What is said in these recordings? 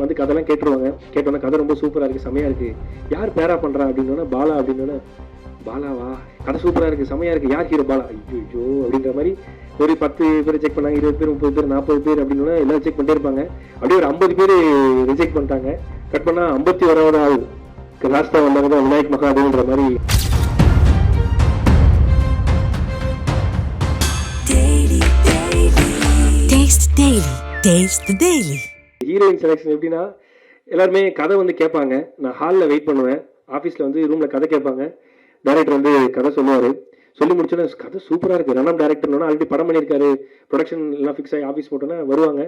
வந்து கதைலாம் கேட்டுருவாங்க. கேட்டோன்னே கதை ரொம்ப சூப்பராக இருக்குது செமையாக இருக்குது யார் பேரா பண்ணுறா அப்படின்னோன்னா பாலா அப்படின்னோன்னே பாலாவா? கதை சூப்பராக இருக்குது செமையாக இருக்குது யார் ஹீரோ பாலா? ஐயோ அப்படின்ற மாதிரி ஒரு பத்து பேர் செக் பண்ணாங்க இருபது பேர் முப்பது பேர் நாற்பது பேர் அப்படின்னா எல்லாம் செக் பண்ணிட்டே இருப்பாங்க. அப்படியே ஒரு ஐம்பது பேர் ரிஜெக்ட் பண்ணிட்டாங்க. கட் பண்ணால் ஐம்பத்தி ஓராவது ஆள் லாஸ்ட்டாக வந்தாங்க தான் விநாயக் மகாதேவ்ன்ற மாதிரி. Taste Daily. Taste the Daily. Heroine selection எப்படின்னா எல்லாருமே கதை வந்து கேட்பாங்க. நான் ஹாலில் வெயிட் பண்ணுவேன். ஆஃபீஸில் வந்து ரூமில் கதை கேட்பாங்க. டேரக்டர் வந்து கதை சொல்லுவார். சொல்லி முடிச்சோன்னா கதை சூப்பராக இருக்குது ரனம் டேரக்டர்னா ஆல்ரெடி படம் பண்ணியிருக்காரு. ப்ரொடக்ஷன் எல்லாம் ஃபிக்ஸ் ஆகி ஆஃபீஸ் போட்டோன்னா வருவாங்க.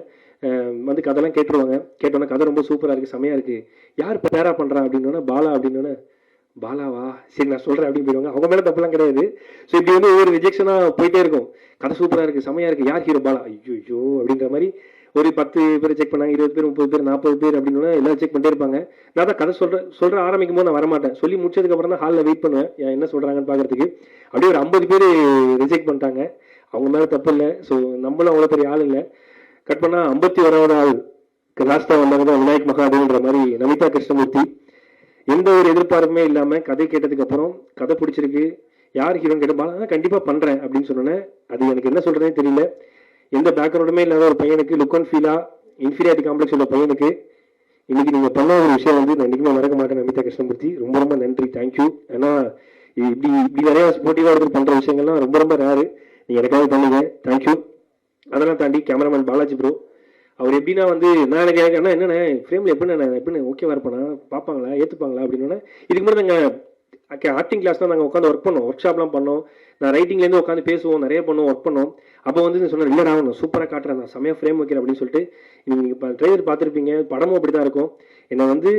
வந்து கதைலாம் கேட்டுருவாங்க. கேட்டோன்னே கதை ரொம்ப சூப்பராக இருக்குது செமையாக இருக்குது யார் இப்போ பேரா பண்ணுறா அப்படின்னோன்னா பாலா அப்படின்னோன்னே பாலாவா? சரி நான் சொல்கிறேன் அப்படின்னு போயிடுவாங்க. அவங்க மேலே தப்பெல்லாம் கிடையாது. ஸோ இப்படி வந்து ஒவ்வொரு ரிஜெக்ஷனாக போயிட்டே இருக்கும். கதை சூப்பராக இருக்குது செமையாக இருக்குது யார் ஹீரோ பாலா? ஐயோ அப்படின்ற மாதிரி ஒரு பத்து பேர் செக் பண்ணாங்க இருபது பேர் முப்பது பேர் நாற்பது பேர் அப்படின்னு எல்லாம் செக் பண்ணிட்டே இருப்பாங்க. நான் தான் கதை சொல்கிறேன் சொல்கிற ஆரம்பிக்கும் போது நான் வரமாட்டேன். சொல்லி முடிச்சதுக்கு அப்புறம் தான் ஹாலில் வெயிட் பண்ணுவேன். என்ன சொல்கிறாங்கன்னு பார்க்குறதுக்கு. அப்படியே ஒரு ஐம்பது பேர் ரிஜெக்ட் பண்ணிட்டாங்க. அவங்க மேலே தப்பு இல்லை. ஸோ நம்மளும் அவ்வளோ பெரிய ஆள் இல்லை. கட் பண்ணால் ஐம்பத்தி ஓராவது ஆள் லாஸ்ட்டாக வந்தாங்க தான் விநாயக் மகாதேவன்ற மாதிரி நமிதா கிருஷ்ணமூர்த்தி. எந்த ஒரு எதிர்பார்ப்புமே இல்லாமல் கதை கேட்டதுக்கு அப்புறம் கதை பிடிச்சிருக்கு. யார் ஹீரோன்னு கேட்டால் கண்டிப்பாக பண்ணுறேன் அப்படின்னு சொன்னேன் அது எனக்கு என்ன சொல்கிறதே தெரியல. எந்த பேக்ரவுண்டுமே இல்லாத ஒரு பையனுக்கு லுக் அண்ட் ஃபீலா இன்ஃபீரியாரிட்டி காம்ப்ளெக்ஸ் உள்ள பையனுக்கு இன்னைக்கு நீங்க பண்ண ஒரு விஷயம் வந்து நான் என்னைக்குமே மறக்க மாட்டேன் நமிதா கிருஷ்ணமூர்த்தி. ரொம்ப ரொம்ப நன்றி. தேங்க்யூ ஏன்னா இப்படி இப்படி நிறைய ஸ்போர்ட்டிவா ஒருத்தர் பண்ற விஷயங்கள்லாம் ரொம்ப ரொம்ப ரேரு நீங்க எனக்காக பண்ணுங்க. தேங்க்யூ அதெல்லாம் தாண்டி கேமராமேன் பாலாஜி ப்ரோ அவர் எப்படின்னா வந்து நான் எனக்கு எனக்கு அண்ணா என்னண்ணே ஃப்ரேமில் எப்படின்னா நான் எப்படி ஓகேவா இருப்பேனா? பார்ப்பாங்களா? ஏற்றுப்பாங்களா அப்படின்னு இதுக்கு முன்னாடி நாங்கள் ஆக்டிங் கிளாஸ்லாம் நாங்கள் உட்காந்து ஒர்க் பண்ணோம். ஒர்க் ஷாப்லாம் பண்ணோம். நான் ரைட்டிங்லேருந்து உட்காந்து பேசுவோம். நிறைய பண்ணுவோம் ஒர்க் பண்ணோம். அப்போ வந்து சொன்னேன் இல்லைடா நான் சூப்பராக காட்டுறேன். நான் செமையாக ஃப்ரேம் வைக்கிறேன் அப்படின்னு சொல்லிட்டு நீங்கள் இப்போ ட்ரைவர் பார்த்துருப்பீங்க. படமும் அப்படி தான் இருக்கும். என்னை வந்து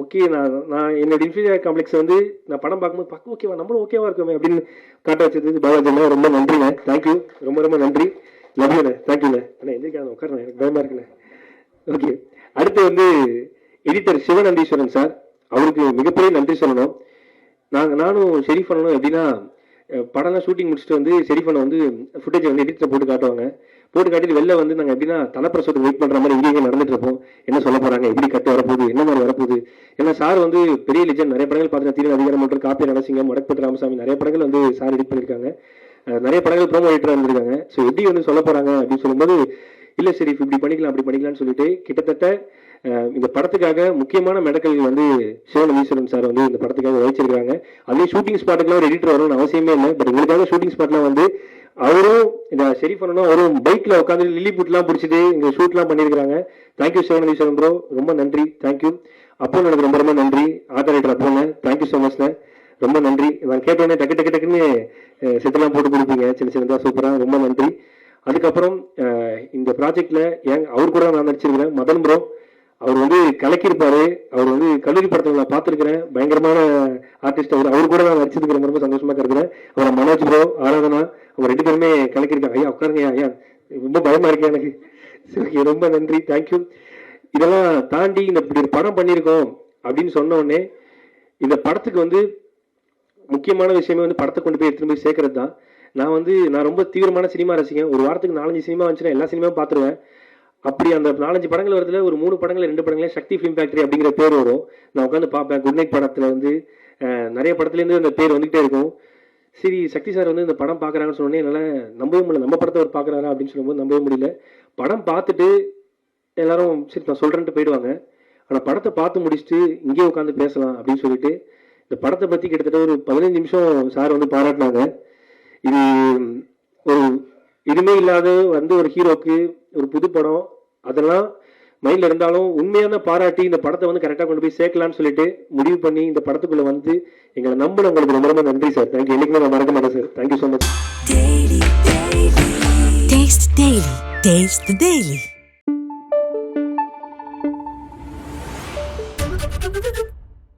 ஓகே நான் நான் என்னோட இன்ஃபீரியர் காம்ப்ளெக்ஸ் வந்து நான் படம் பார்க்கும்போது பார்க்க ஓகேவா நம்மளும் ஓகேவா இருக்குமே அப்படின்னு காட்ட வச்சது பாலாஜிண்ணா ரொம்ப நன்றிண்ணே. தேங்க்யூ ரொம்ப ரொம்ப நன்றி. லவ்யூண்ணே தேங்க்யூண்ணே அண்ணா. எந்திரிக்காத உட்காரண்ணே எனக்கு பயமாக இருக்குண்ணே. ஓகே அடுத்து வந்து எடிட்டர் சிவநந்தீஸ்வரன் சார். அவருக்கு மிகப்பெரிய நன்றி சொல்லணும். நாங்கள் நானும் ஷெரீஃப் பண்ணணும் எப்படின்னா படம்லாம் ஷூட்டிங் முடிச்சுட்டு வந்து ஷெரீஃப் அண்ணன் வந்து ஃபுட்டேஜ் வந்து எடிட்டில் போட்டு காட்டுவாங்க. போட்டு காட்டிட்டு வெளில வந்து நாங்கள் எப்படின்னா தலப்பிரசவத்துக்கு வெயிட் பண்ணுற மாதிரி இங்கே நடந்துட்டு இருப்போம். என்ன சொல்ல போகிறாங்க எப்படி கட்டு வரப்போகுது என்ன மாதிரி வரப்போகுது. ஏன்னா சார் வந்து பெரிய லிஜன் நிறைய படங்கள் பார்த்தீங்கன்னா தீர அதிகாரம் மற்றும் காப்பி நரசிங்கம் வடக்குப்பட்டு ராமசாமி நிறைய படங்கள் வந்து சார் எடிட் பண்ணியிருக்காங்க நிறைய படங்கள் ப்ரோமோ எடிட்டராக வந்திருக்காங்க ஸோ எப்படி வந்து சொல்ல போகிறாங்க அப்படின்னு சொல்லும்போது இல்லை சரி இப்படி பண்ணிக்கலாம் அப்படி பண்ணிக்கலாம்னு சொல்லிட்டு கிட்டத்தட்ட இந்த படத்துக்காக முக்கியமான மெடக்கல் வந்து சிவன் ஈஸ்வரன் சார் வந்து இந்த படத்துக்காக வகிச்சிருக்காங்க அதே ஷூட்டிங் ஸ்பாட்டுக்குலாம் ஒரு எடிட்டர் வரணும்னு அவசியமே இல்லை. பட் எங்களுக்காக ஷூட்டிங் ஸ்பாட்லாம் வந்து அவரும் இந்த சரி பண்ணணும் அவரும் பைக்கில் உட்காந்து லில்லி புட்லாம் பிடிச்சிட்டு இங்கே ஷூட்லாம் பண்ணியிருக்காங்க தேங்க்யூ சிவன் ஈஸ்வரன் ப்ரோ ரொம்ப நன்றி. தேங்க்யூ அப்போ எனக்கு ரொம்ப ரொம்ப நன்றி. ஆர்டர் ரைட்டர் அப்போங்க தேங்க்யூ ஸோ மச்ண்ணே ரொம்ப நன்றி. நான் கேட்டோடனே டக்கு டக்கு டக்குன்னு சித்தெல்லாம் போட்டு கொடுப்பீங்க. சின்ன சின்னதா சூப்பரா ரொம்ப நன்றி. அதுக்கப்புறம் இந்த ப்ராஜெக்ட்ல ஏன் அவர் கூட நான் நடிச்சிருக்கிறேன் மதன் ப்ரோ அவர் வந்து கலக்கியிருப்பாரு. அவர் வந்து கல்லூரி படத்தை நான் பார்த்துருக்கிறேன். பயங்கரமான ஆர்டிஸ்ட் அவர். அவர் கூட நான் நடிச்சிருக்கிறேன். ரொம்ப சந்தோஷமா கருதுறேன் அவரை மனோஜ் ப்ரோ ஆராதனா அவங்க ரெண்டு பேருமே கலக்கியிருக்காங்க. ஐயா உட்காருங்க ஐயா. ரொம்ப பயமா இருக்கு எனக்கு. சரி ரொம்ப நன்றி. தேங்க்யூ இதெல்லாம் தாண்டி இந்த இப்படி ஒரு படம் பண்ணியிருக்கோம் அப்படின்னு சொன்ன உடனே இந்த படத்துக்கு வந்து முக்கியமான விஷயமே வந்து படத்தை கொண்டு போய் எடுத்துட்டு போய் சேர்க்கறது தான் நான் வந்து நான் ரொம்ப தீவிரமான சினிமா ரசிகன். ஒரு வாரத்துக்கு நாலஞ்சு சினிமா வந்துச்சுன்னா எல்லா சினிமாவும் பார்த்துருவேன். அப்படி அந்த நாலஞ்சு படங்கள் வரதுல ஒரு மூணு படங்கள் ரெண்டு படங்களே சக்தி ஃபிலிம் ஃபேக்டரி அப்படிங்கிற பேர் வரும். நான் உட்காந்து பார்ப்பேன். குட் நைட் படத்தில் வந்து நிறைய படத்துலேருந்து அந்த பேர் வந்துகிட்டே இருக்கும். சரி சக்தி சார் வந்து இந்த படம் பார்க்குறாங்கன்னு சொன்னோன்னே என்னால் நம்பவே முடியல. நம்ம படத்தை அவர் பார்க்குறாரா அப்படின்னு சொல்லும்போது நம்பவே முடியல. படம் பார்த்துட்டு எல்லாரும் சரி நான் சொல்கிறேன்ட்டு போயிடுவாங்க. ஆனால் படத்தை பார்த்து முடிச்சுட்டு இங்கேயே உட்காந்து பேசலாம் அப்படின்னு சொல்லிட்டு இந்த படத்தை பற்றி கிட்டத்தட்ட ஒரு பதினஞ்சு நிமிஷம் சார் வந்து பாராட்டினாங்க. இது ஒரு எதுவுமே இல்லாத வந்து ஒரு ஹீரோக்கு ஒரு புது படம் அதெல்லாம் மைண்டில் இருந்தாலும் உண்மையான பாராட்டி இந்த படத்தை வந்து கரெக்டாக கொண்டு போய் சேர்க்கலாம்னு சொல்லிட்டு முடிவு பண்ணி இந்த படத்துக்குள்ளே வந்து எங்களை நம்பின உங்களுக்கு ரொம்ப ரொம்ப நன்றி சார். தேங்க்யூ என்னைக்குமே நான் மறக்க மாட்டேன் sir. Thank you so much Taste